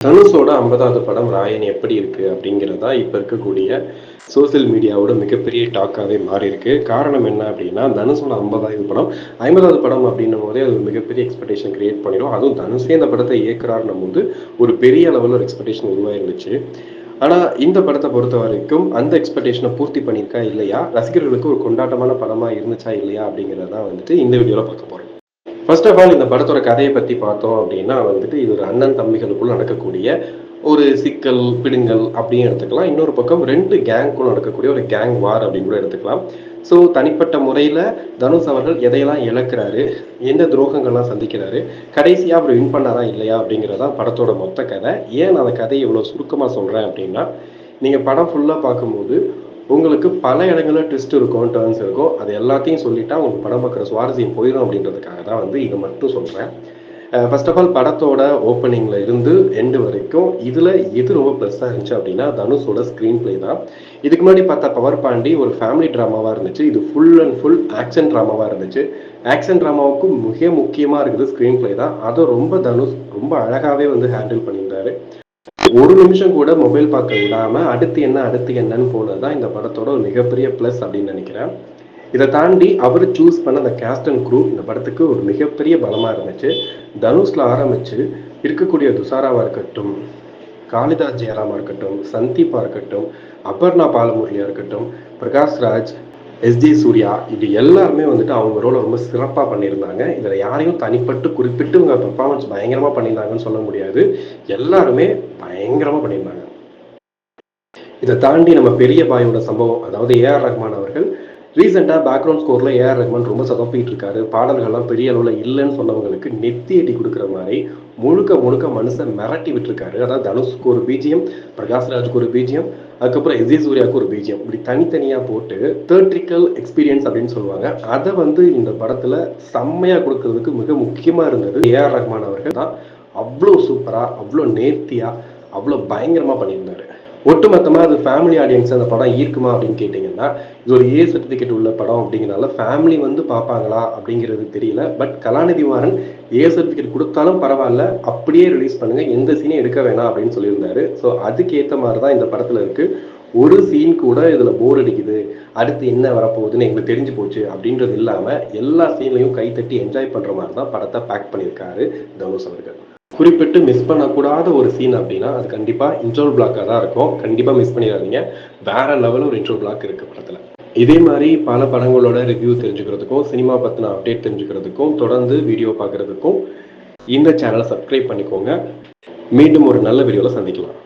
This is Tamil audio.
தனுஷோட ஐம்பதாவது படம் ராயன் எப்படி இருக்கு அப்படிங்கிறதா இப்போ இருக்கக்கூடிய சோசியல் மீடியாவோட மிகப்பெரிய டாக்காகவே மாறி இருக்கு காரணம் என்ன அப்படின்னா தனுஷோட ஐம்பதாவது படம் ஐம்பதாவது படம் அப்படின்னும் போதே அது ஒரு மிகப்பெரிய எக்ஸ்பெக்டேஷன் கிரியேட் பண்ணிடும் அதுவும் தனுஷே இந்த படத்தை இயக்குறாருன்னும் போது ஒரு பெரிய லெவலில் ஒரு எக்ஸ்பெக்டேஷன் உருவாயிருந்துச்சு. ஆனால் இந்த படத்தை பொறுத்த வரைக்கும் அந்த எக்ஸ்பெக்டேஷனை பூர்த்தி பண்ணியிருக்கா இல்லையா? ரசிகர்களுக்கு ஒரு கொண்டாட்டமான படமாக இருந்துச்சா இல்லையா அப்படிங்கிறத வந்துட்டு இந்த வீடியோவில் பார்க்க போகிறோம் ஃபர்ஸ்ட் ஆஃப் ஆல் இந்த படத்தோட கதையை பற்றி பார்த்தோம் அப்படின்னா வந்துட்டு இது ஒரு அண்ணன் தம்பிகளுக்குள்ள நடக்கக்கூடிய ஒரு சிக்கல் பிடுங்கல் அப்படின்னு எடுத்துக்கலாம். இன்னொரு பக்கம் ரெண்டு கேங்குக்குள்ள நடக்கக்கூடிய ஒரு கேங் வார் அப்படின்னு கூட எடுத்துக்கலாம். ஸோ தனிப்பட்ட முறையில் தனுஷ் அவர்கள் எதையெல்லாம் இழக்கிறாரு எந்த துரோகங்கள்லாம் சந்திக்கிறாரு கடைசியாக அவர் வின் பண்ணாரா இல்லையா அப்படிங்கிறதான் படத்தோட மொத்த கதை. ஏன் நான் அந்த கதையை இவ்வளோ சுருக்கமாக சொல்கிறேன் அப்படின்னா நீங்கள் படம் ஃபுல்லாக பார்க்கும்போது உங்களுக்கு பல இடங்களில் ட்விஸ்ட் இருக்கும் டேர்ன்ஸ் இருக்கும். அது எல்லாத்தையும் சொல்லிட்டா உங்களுக்கு படம் பார்க்குற சுவாரஸ்யம் போயிடும் அப்படின்றதுக்காக தான் வந்து இதை மட்டும் சொல்கிறேன் ஃபர்ஸ்ட் ஆஃப் ஆல் படத்தோட ஓப்பனிங்ல இருந்து எண்டு வரைக்கும் இதில் எது ரொம்ப பெருசாக இருந்துச்சு அப்படின்னா தனுஷோட ஸ்க்ரீன் பிளே தான். இதுக்கு முன்னாடி பார்த்தா பவர் பாண்டி ஒரு ஃபேமிலி ட்ராமாவாக இருந்துச்சு. இது ஃபுல் அண்ட் ஃபுல் ஆக்ஷன் ட்ராமாவாக இருந்துச்சு. ஆக்ஷன் ட்ராமாவுக்கு மிக முக்கியமாக இருக்குது ஸ்க்ரீன் பிளே தான். அதை ரொம்ப தனுஷ் ரொம்ப அழகாகவே வந்து ஹேண்டில் பண்ணியிருந்தாரு. ஒரு நிமிஷம் கூட மொபைல் பார்க்க விடாம அடுத்து என்ன அடுத்து என்னன்னு போனதுதான் இந்த படத்தோட ஒரு மிகப்பெரிய ப்ளஸ் அப்படின்னு நினைக்கிறேன். இதை தாண்டி அவர் சூஸ் பண்ண அந்த கேஸ்ட் அண்ட் குரூ இந்த படத்துக்கு ஒரு மிகப்பெரிய பலமா இருந்துச்சு. தனுஷ்ல ஆரம்பிச்சு இருக்கக்கூடிய துசாராவா இருக்கட்டும் காளிதாஸ் ஜெயராமா இருக்கட்டும் சந்தீப்பா இருக்கட்டும் அபர்ணா பாலமுரளியா இருக்கட்டும் பிரகாஷ்ராஜ் எஸ்ஜி சூர்யா இது எல்லாருமே வந்துட்டு அவங்க ரோலை ரொம்ப சிறப்பாக பண்ணியிருந்தாங்க. இதில் யாரையும் தனிப்பட்டு குறிப்பிட்டு இவங்க பெர்ஃபார்மன்ஸ் பயங்கரமாக பண்ணியிருந்தாங்கன்னு சொல்ல முடியாது. எல்லாருமே பயங்கரமாக பண்ணியிருந்தாங்க. இதை தாண்டி நம்ம பெரிய பாயோட சம்பவம் அதாவது ஏஆர் ரஹ்மான் அவர்கள் ரீசெண்டாக பேக்ரவுண்ட் ஸ்கோரில் ஏஆர் ரஹ்மான் ரொம்ப சொதப்பிட்டு இருக்காரு. பாடல்கள்லாம் பெரிய அளவில் இல்லைன்னு சொன்னவங்களுக்கு நெத்தி எட்டி கொடுக்குற மாதிரி முழுக்க முழுக்க மனுஷன் மிரட்டி விட்டுருக்காரு. அதாவது தனுஷ்க்கு ஒரு பீஜியம் பிரகாஷ்ராஜுக்கு ஒரு பீஜியம் அதுக்கப்புறம் எஸ்ஜி சூர்யாவுக்கு ஒரு பீஜியம். இப்படி தனித்தனியாக போட்டு தேர்ட்ரிக்கல் எக்ஸ்பீரியன்ஸ் அப்படின்னு சொல்லுவாங்க. அதை வந்து இந்த படத்தில் செம்மையாக கொடுக்கறதுக்கு மிக முக்கியமாக இருந்தது ஏஆர் ரஹ்மான் அவர்கள் தான். அவ்வளோ சூப்பராக அவ்வளோ நேர்த்தியாக அவ்வளோ பயங்கரமாக பண்ணியிருந்தாரு. ஒட்டுமொத்தமாக அது ஃபேமிலி ஆடியன்ஸ் அந்த படம் ஈர்க்குமா அப்படின்னு கேட்டிங்கன்னா இது ஒரு ஏ சர்டிஃபிகேட் உள்ள படம் அப்படிங்கிறனால ஃபேமிலி வந்து பார்ப்பாங்களா அப்படிங்கிறது தெரியல. But Kalanithi Maran A certificate கொடுத்தாலும் பரவாயில்ல அப்படியே ரிலீஸ் பண்ணுங்கள் எந்த சீனையும் எடுக்க வேணாம் அப்படின்னு சொல்லியிருந்தாரு. ஸோ அதுக்கேற்ற மாதிரி தான் இந்த படத்தில் இருக்குது ஒரு சீன் கூட இதில் போர் அடிக்குது. அடுத்து என்ன வரப்போகுதுன்னு எங்களுக்கு தெரிஞ்சு போச்சு அப்படின்றது இல்லாமல் எல்லா சீன்லையும் கைத்தட்டி என்ஜாய் பண்ணுற மாதிரி தான் படத்தை பேக் பண்ணியிருக்காரு தனுஷ் அவர்கள். குறிப்பிட்டு மிஸ் பண்ணக்கூடாத ஒரு சீன் அப்படின்னா அது கண்டிப்பாக இன்ட்ரோல் பிளாக்காக தான் இருக்கும். கண்டிப்பாக மிஸ் பண்ணிடாதீங்க. வேற லெவலில் ஒரு இன்ட்ரோல் பிளாக் இருக்கு படத்தில். இதே மாதிரி பல படங்களோட ரிவ்யூ தெரிஞ்சுக்கிறதுக்கும் சினிமா பற்றின அப்டேட் தெரிஞ்சுக்கிறதுக்கும் தொடர்ந்து வீடியோ பார்க்குறதுக்கும் இந்த சேனலை சப்ஸ்கிரைப் பண்ணிக்கோங்க. மீண்டும் ஒரு நல்ல வீடியோவில் சந்திக்கலாம்.